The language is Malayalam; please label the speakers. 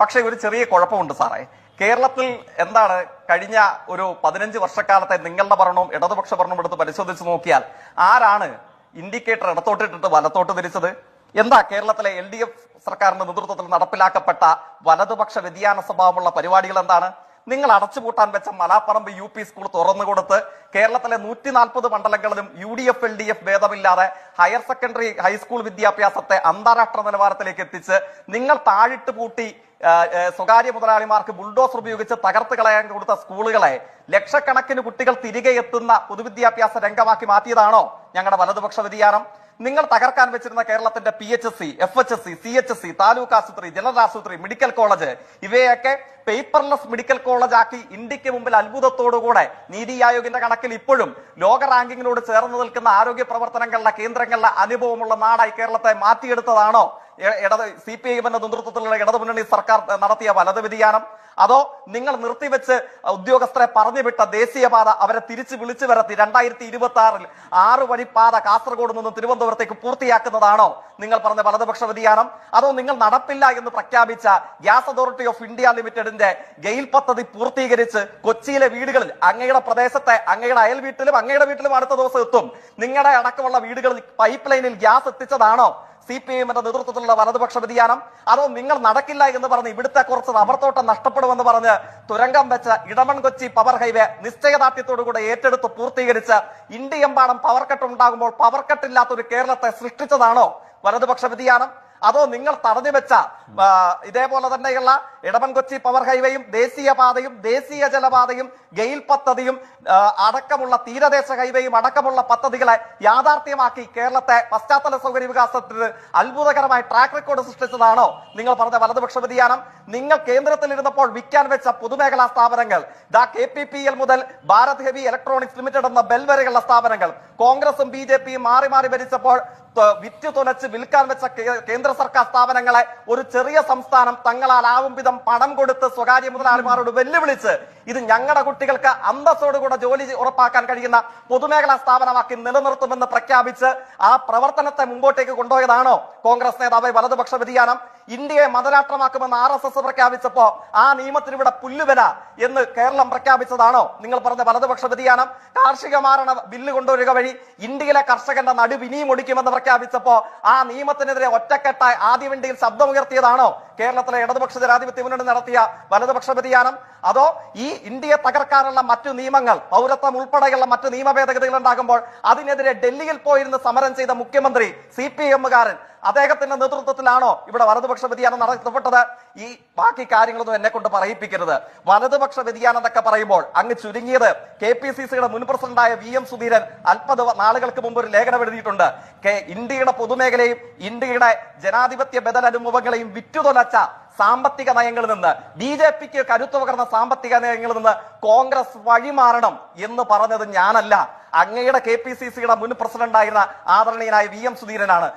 Speaker 1: പക്ഷേ ഒരു ചെറിയ കുഴപ്പമുണ്ട് സാറേ. കേരളത്തിൽ എന്താണ് കഴിഞ്ഞ ഒരു പതിനഞ്ച് വർഷക്കാലത്തെ നിങ്ങളുടെ ഭരണവും ഇടതുപക്ഷ ഭരണവും എടുത്ത് പരിശോധിച്ച് നോക്കിയാൽ ആരാണ് ഇൻഡിക്കേറ്റർ ഇടത്തോട്ടിട്ടിട്ട് വലത്തോട്ട് തിരിച്ചത്? എന്താ കേരളത്തിലെ എൽ ഡി എഫ് സർക്കാരിന്റെ നേതൃത്വത്തിൽ നടപ്പിലാക്കപ്പെട്ട വലതുപക്ഷ വ്യതിയാന സ്വഭാവമുള്ള പരിപാടികൾ എന്താണ്? നിങ്ങൾ അടച്ചുപൂട്ടാൻ വെച്ച മലാപ്പറമ്പ് യു പി സ്കൂൾ തുറന്നുകൊടുത്ത് കേരളത്തിലെ നൂറ്റി നാൽപ്പത് മണ്ഡലങ്ങളിലും U D F L D F ഭേദമില്ലാതെ ഹയർ സെക്കൻഡറി ഹൈസ്കൂൾ വിദ്യാഭ്യാസത്തെ അന്താരാഷ്ട്ര നിലവാരത്തിലേക്ക് എത്തിച്ച് നിങ്ങൾ താഴിട്ട് പൂട്ടി സ്വകാര്യ മുതലാളിമാർക്ക് ബുൾഡോസർ ഉപയോഗിച്ച് തകർത്ത് കളയാൻ കൊടുത്ത സ്കൂളുകളെ ലക്ഷക്കണക്കിന് കുട്ടികൾ തിരികെ എത്തുന്ന പൊതുവിദ്യാഭ്യാസ രംഗമാക്കി മാറ്റിയതാണോ ഞങ്ങളുടെ വലതുപക്ഷ വ്യതിയാനം? നിങ്ങൾ തകർക്കാൻ വെച്ചിരുന്ന കേരളത്തിന്റെ P H S C F H S C C H S C taluk ആശുപത്രി ജനറൽ ആശുപത്രി മെഡിക്കൽ കോളേജ് ഇവയൊക്കെ പേപ്പർലെസ് മെഡിക്കൽ കോളേജ് ആക്കി ഇന്ത്യയ്ക്ക് മുമ്പിൽ അത്ഭുതത്തോടുകൂടെ നീതി ആയോഗിന്റെ കണക്കിൽ ഇപ്പോഴും ലോക റാങ്കിങ്ങിനോട് ചേർന്ന് നിൽക്കുന്ന ആരോഗ്യ പ്രവർത്തനങ്ങളുടെ കേന്ദ്രങ്ങളുടെ അനുഭവമുള്ള നാടായി കേരളത്തെ മാറ്റിയെടുത്തതാണോ? ഇടത് സി പി ഐ നേതൃത്വത്തിലുള്ള ഇടത് മുന്നണി സർക്കാർ നടത്തിയ വലത് വ്യതിയാനം അതോ നിങ്ങൾ നിർത്തിവെച്ച് ഉദ്യോഗസ്ഥരെ പറഞ്ഞുവിട്ട ദേശീയപാത അവരെ തിരിച്ചു വിളിച്ചു വരത്തി രണ്ടായിരത്തി ഇരുപത്തി ആറിൽ ആറ് വഴി പാത കാസർഗോഡ് നിന്ന് തിരുവനന്തപുരത്തേക്ക് പൂർത്തിയാക്കുന്നതാണോ നിങ്ങൾ പറഞ്ഞ വലതുപക്ഷ വ്യതിയാനം? അതോ നിങ്ങൾ നടപ്പില്ല എന്ന് പ്രഖ്യാപിച്ച ഗ്യാസ് അതോറിറ്റി ഓഫ് ഇന്ത്യ ലിമിറ്റഡിന്റെ ഗെയിൽ പദ്ധതി പൂർത്തീകരിച്ച് കൊച്ചിയിലെ വീടുകളിൽ അങ്ങയുടെ പ്രദേശത്തെ അങ്ങയുടെ അയൽ വീട്ടിലും അങ്ങയുടെ വീട്ടിലും അടുത്ത ദിവസം എത്തും. നിങ്ങളുടെ അടക്കമുള്ള വീടുകളിൽ പൈപ്പ് ലൈനിൽ ഗ്യാസ് എത്തിച്ചതാണോ? സി പി എമ്മിന്റെ നേതൃത്വത്തിലുള്ള വലതുപക്ഷ വ്യതിയാനം അതോ നിങ്ങൾ നടക്കില്ല എന്ന് പറഞ്ഞ് ഇവിടുത്തെ കുറച്ച് റബർത്തോട്ടം തോട്ടം നഷ്ടപ്പെടുമെന്ന് പറഞ്ഞ് തുരങ്കം വെച്ച ഇടമൺ കൊച്ചി പവർ ഹൈവേ നിശ്ചയദാർഢ്യത്തോടുകൂടെ ഏറ്റെടുത്ത് പൂർത്തീകരിച്ച് ഇന്ത്യയെമ്പാടും പവർ കട്ട് ഉണ്ടാകുമ്പോൾ പവർ കട്ടില്ലാത്ത ഒരു കേരളത്തെ സൃഷ്ടിച്ചതാണോ വലതുപക്ഷ വ്യതിയാനം? അതോ നിങ്ങൾ തടഞ്ഞു വെച്ച ഇതേപോലെ തന്നെയുള്ള ഇടമൻ കൊച്ചി പവർ ഹൈവേയും ദേശീയപാതയും ദേശീയ ജലപാതയും ഗെയിൽ പദ്ധതിയും അടക്കമുള്ള തീരദേശ ഹൈവേയും അടക്കമുള്ള പദ്ധതികളെ യാഥാർത്ഥ്യമാക്കി കേരളത്തെ പശ്ചാത്തല സൗകര്യ വികാസത്തിന് അത്ഭുതകരമായ ട്രാക്ക് റെക്കോർഡ് സൃഷ്ടിച്ചതാണോ? നിങ്ങൾ പറഞ്ഞ വലതുപക്ഷ വ്യതിയാനം. നിങ്ങൾ കേന്ദ്രത്തിൽ ഇരുന്നപ്പോൾ വിൽക്കാൻ വെച്ച പൊതുമേഖലാ സ്ഥാപനങ്ങൾ ദാ കെ പി പി എൽ മുതൽ ഭാരത് ഹെവി ഇലക്ട്രോണിക്സ് ലിമിറ്റഡ് എന്ന ബെൽ വരെയുള്ള സ്ഥാപനങ്ങൾ കോൺഗ്രസും ബി ജെ പിയും മാറി മാറി ഭരിച്ചപ്പോൾ വിറ്റ് തുലച്ച് വിൽക്കാൻ വെച്ച കേന്ദ്ര സർക്കാർ സ്ഥാപനങ്ങളെ ഒരു ചെറിയ സംസ്ഥാനം തങ്ങളാൽ ആവും വിധം പണം കൊടുത്ത് സ്വകാര്യ മുതലാളിമാരോട് വെല്ലുവിളിച്ച് ഇത് ഞങ്ങളുടെ കുട്ടികൾക്ക് അന്തസ്സോടുകൂടെ ജോലി ഉറപ്പാക്കാൻ കഴിയുന്ന പൊതുമേഖലാ സ്ഥാപനമാക്കി നിലനിർത്തുമെന്ന് പ്രഖ്യാപിച്ച് ആ പ്രവർത്തനത്തെ മുമ്പോട്ടേക്ക് കൊണ്ടുപോയതാണോ കോൺഗ്രസ് നേതാവ് വലതുപക്ഷ വ്യതിയാനം? ഇന്ത്യയെ മതരാഷ്ട്രമാക്കുമെന്ന് ആർ എസ് എസ് പ്രഖ്യാപിച്ചപ്പോ ആ നിയമത്തിന് ഇവിടെ പുല്ലുവില എന്ന് കേരളം പ്രഖ്യാപിച്ചതാണോ? നിങ്ങൾ പറഞ്ഞ വലതുപക്ഷ വ്യതിയാനം കാർഷിക മാരണ ബില്ല് കൊണ്ടുവരിക വഴി ഇന്ത്യയിലെ കർഷകന്റെ നടുവിനിയും ഒടിക്കുമെന്ന് പ്രഖ്യാപിച്ചപ്പോ ആ നിയമത്തിനെതിരെ ഒറ്റക്കെട്ടായി ആദ്യവണ്ടിയിൽ ശബ്ദമുയർത്തിയതാണോ? കേരളത്തിലെ ഇടതുപക്ഷ ജനാധിപത്യ മുന്നണി നടത്തിയ വലതുപക്ഷ വ്യതിയാനം? അതോ ഈ ഇന്ത്യയെ തകർക്കാനുള്ള മറ്റു നിയമങ്ങൾ പൗരത്വം ഉൾപ്പെടെയുള്ള മറ്റു നിയമ ഭേദഗതികൾ ഉണ്ടാകുമ്പോൾ അതിനെതിരെ ഡൽഹിയിൽ പോയിരുന്ന് സമരം ചെയ്ത മുഖ്യമന്ത്രി സി പി എമ്മുകാരൻ അദ്ദേഹത്തിന്റെ നേതൃത്വത്തിലാണോ ഇവിടെ വലതുപക്ഷ വ്യതിയാനം നടത്തപ്പെട്ടത്? ഈ ബാക്കി കാര്യങ്ങളൊന്നും എന്നെ കൊണ്ട് പറയിപ്പിക്കരുത്. വലതുപക്ഷ വ്യതിയാനം എന്നൊക്കെ പറയുമ്പോൾ അങ്ങ് ചുരുങ്ങിയത് കെ പി സി സിയുടെ മുൻ പ്രസിഡന്റായ വി എം സുധീരൻ അല്പത് നാളുകൾക്ക് മുമ്പ് ഒരു ലേഖനം എഴുതിയിട്ടുണ്ട്. കെ- ഇന്ത്യയുടെ പൊതുമേഖലയും ഇന്ത്യയുടെ ജനാധിപത്യ ബദൽ അനുഭവങ്ങളെയും വിറ്റുതൊലച്ച സാമ്പത്തിക നയങ്ങളിൽ നിന്ന് ബി ജെ പിക്ക് കരുത്തു പകർന്ന സാമ്പത്തിക നയങ്ങളിൽ നിന്ന് കോൺഗ്രസ് വഴിമാറണം എന്ന് പറഞ്ഞത് ഞാനല്ല. അങ്ങയുടെ കെ പി സി സിയുടെ മുൻ പ്രസിഡന്റായിരുന്ന ആദരണീയനായ വി എം സുധീരനാണ്.